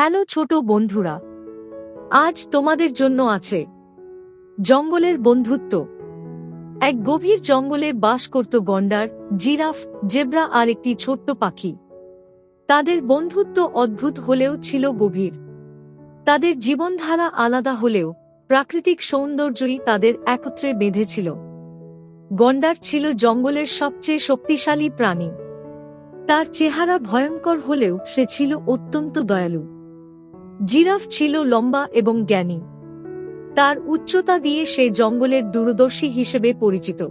Hello ছোট বন্ধুরা, আজ তোমাদের জন্য আছে জঙ্গলের বন্ধুত্ব। এক গভীর জঙ্গলে বাস করত গন্ডার, জিরাফ, জেব্রা আর একটি ছোট্ট পাখি। তাদের বন্ধুত্ব অদ্ভুত হলেও ছিল গভীর। তাদের জীবনধারা আলাদা হলেও প্রাকৃতিক সৌন্দর্যই তাদের একত্রে বেঁধেছিল। গন্ডার ছিল জঙ্গলের সবচেয়ে শক্তিশালী প্রাণী। তার চেহারা ভয়ঙ্কর হলেও সে ছিল অত্যন্ত দয়ালু। জিরাফ ছিল লম্বা এবং জ্ঞানী। তার উচ্চতা দিয়ে সে জঙ্গলের দূরদর্শী হিসেবে পরিচিত।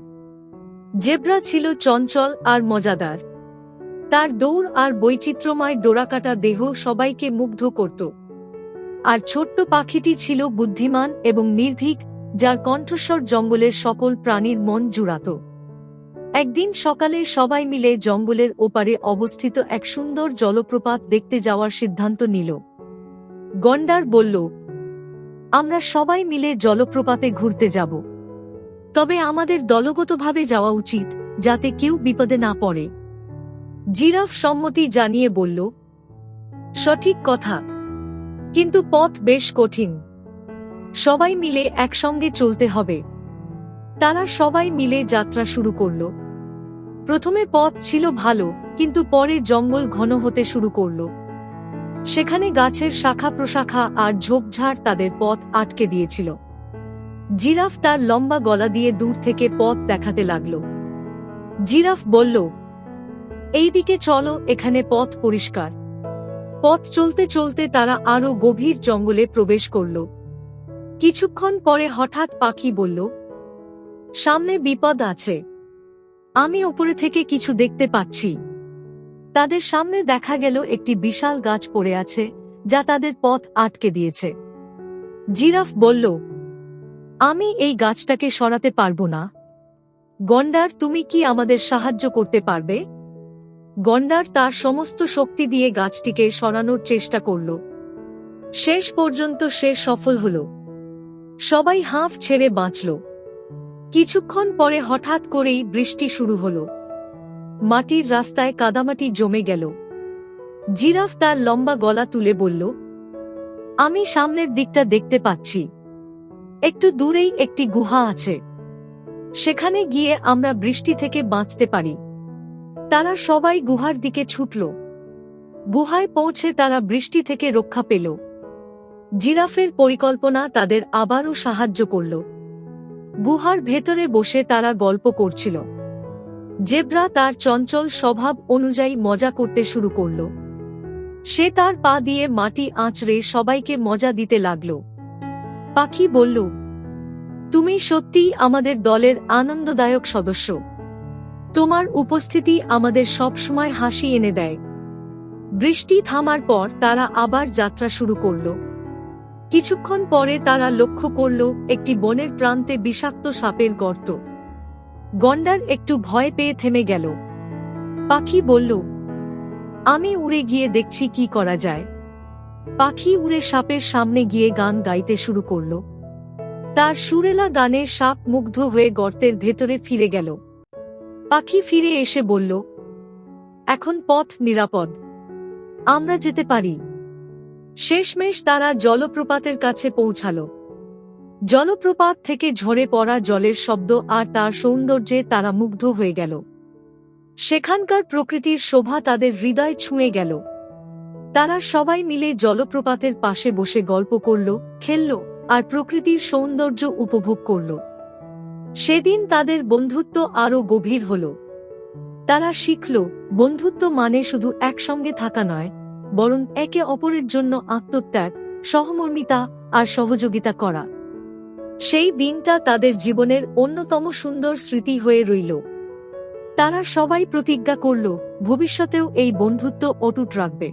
জেব্রা ছিল চঞ্চল আর মজাদার। তার দৌড় আর বৈচিত্র্যময় ডোরাকাটা দেহ সবাইকে মুগ্ধ করত। আর ছোট্ট পাখিটি ছিল বুদ্ধিমান এবং নির্ভীক, যার কণ্ঠস্বর জঙ্গলের সকল প্রাণীর মন জুড়াত। একদিন সকালে সবাই মিলে জঙ্গলের ওপারে অবস্থিত এক সুন্দর জলপ্রপাত দেখতে যাওয়ার সিদ্ধান্ত নিল। গন্ডার বলল, আমরা সবাই মিলে জলপ্রপাতে ঘুরতে যাব। তবে আমাদের দলগতভাবে যাওয়া উচিত, যাতে কেউ বিপদে না পড়ে। জিরাফ সম্মতি জানিয়ে বলল, সঠিক কথা। কিন্তু পথ বেশ কঠিন। সবাই মিলে একসঙ্গে চলতে হবে। তারা সবাই মিলে যাত্রা শুরু করল। প্রথমে পথ ছিল ভালো, কিন্তু পরে জঙ্গল ঘন হতে শুরু করল। সেখানে গাছের শাখা প্রশাখা আর ঝোপঝাড় তাদের পথ আটকে দিয়েছিল। জিরাফ তার লম্বা গলা দিয়ে দূর থেকে পথ দেখাতে লাগল। জিরাফ বলল, এইদিকে চলো, এখানে পথ পরিষ্কার। পথ চলতে চলতে তারা আরও গভীর জঙ্গলে প্রবেশ করল। কিছুক্ষণ পরে হঠাৎ পাখি বলল, সামনে বিপদ আছে। আমি ওপরে থেকে কিছু দেখতে পাচ্ছি। তাদের সামনে দেখা গেল একটি বিশাল গাছ পড়ে আছে, যা তাদের পথ আটকে দিয়েছে। জিরাফ বলল, আমি এই গাছটাকে সরাতে পারব না। গন্ডার, তুমি কি আমাদের সাহায্য করতে পারবে? গন্ডার তার সমস্ত শক্তি দিয়ে গাছটিকে সরানোর চেষ্টা করল। শেষ পর্যন্ত সে সফল হল। সবাই হাঁফ ছেড়ে বাঁচল। কিছুক্ষণ পরে হঠাৎ করেই বৃষ্টি শুরু হল। মাটির রাস্তায় কাদামাটি জমে গেল। জিরাফ তার লম্বা গলা তুলে বলল, আমি সামনের দিকটা দেখতে পাচ্ছি। একটু দূরেই একটি গুহা আছে। সেখানে গিয়ে আমরা বৃষ্টি থেকে বাঁচতে পারি। তারা সবাই গুহার দিকে ছুটল। গুহায় পৌঁছে তারা বৃষ্টি থেকে রক্ষা পেল। জিরাফের পরিকল্পনা তাদের আবারও সাহায্য করল। গুহার ভেতরে বসে তারা গল্প করছিল। জেব্রা তার চঞ্চল স্বভাব অনুযায়ী মজা করতে শুরু করল। সে তার পা দিয়ে মাটি আঁচড়ে সবাইকে মজা দিতে লাগল। পাখি বলল, তুমি সত্যিই আমাদের দলের আনন্দদায়ক সদস্য। তোমার উপস্থিতি আমাদের সবসময় হাসি এনে দেয়। বৃষ্টি থামার পর তারা আবার যাত্রা শুরু করল। কিছুক্ষণ পরে তারা লক্ষ্য করল, একটি বনের প্রান্তে বিষাক্ত সাপের গর্ত। গন্ডার একটু ভয় পেয়ে থেমে গেল। পাখি বলল, আমি উড়ে গিয়ে দেখছি কি করা যায়। পাখি উড়ে সাপের সামনে গিয়ে গান গাইতে শুরু করল। তার সুরেলা গানে সাপ মুগ্ধ হয়ে গর্তের ভেতরে ফিরে গেল। পাখি ফিরে এসে বলল, এখন পথ নিরাপদ। আমরা যেতে পারি। শেষমেশ তারা জলপ্রপাতের কাছে পৌঁছাল। জলপ্রপাত থেকে ঝরে পড়া জলের শব্দ আর তার সৌন্দর্যে তারা মুগ্ধ হয়ে গেল। সেখানকার প্রকৃতির শোভা তাদের হৃদয় ছুঁয়ে গেল। তারা সবাই মিলে জলপ্রপাতের পাশে বসে গল্প করল, খেলল আর প্রকৃতির সৌন্দর্য উপভোগ করল। সেদিন তাদের বন্ধুত্ব আরও গভীর হল। তারা শিখল, বন্ধুত্ব মানে শুধু একসঙ্গে থাকা নয়, বরং একে অপরের জন্য আত্মত্যাগ, সহমর্মিতা আর সহযোগিতা করা। সেই দিনটা তাদের জীবনের অন্যতম সুন্দর স্মৃতি হয়ে রইল। তারা সবাই প্রতিজ্ঞা করল, ভবিষ্যতেও এই বন্ধুত্ব অটুট রাখবে।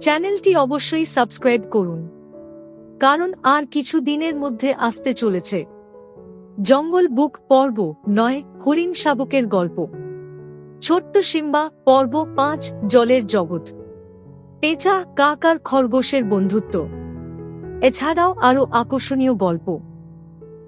চ্যানেলটি অবশ্যই সাবস্ক্রাইব করুন। কারণ আর কিছু দিনের মধ্যে আসতে চলেছে। জঙ্গল বুক পর্ব নয়, হরিণ শাবকের গল্প। ছোট্ট সিম্বা পর্ব পাঁচ, জলের জগৎ। পেঁচা, কাক আর খরগোশের বন্ধুত্ব। এছাড়াও আরও আকর্ষণীয় গল্প।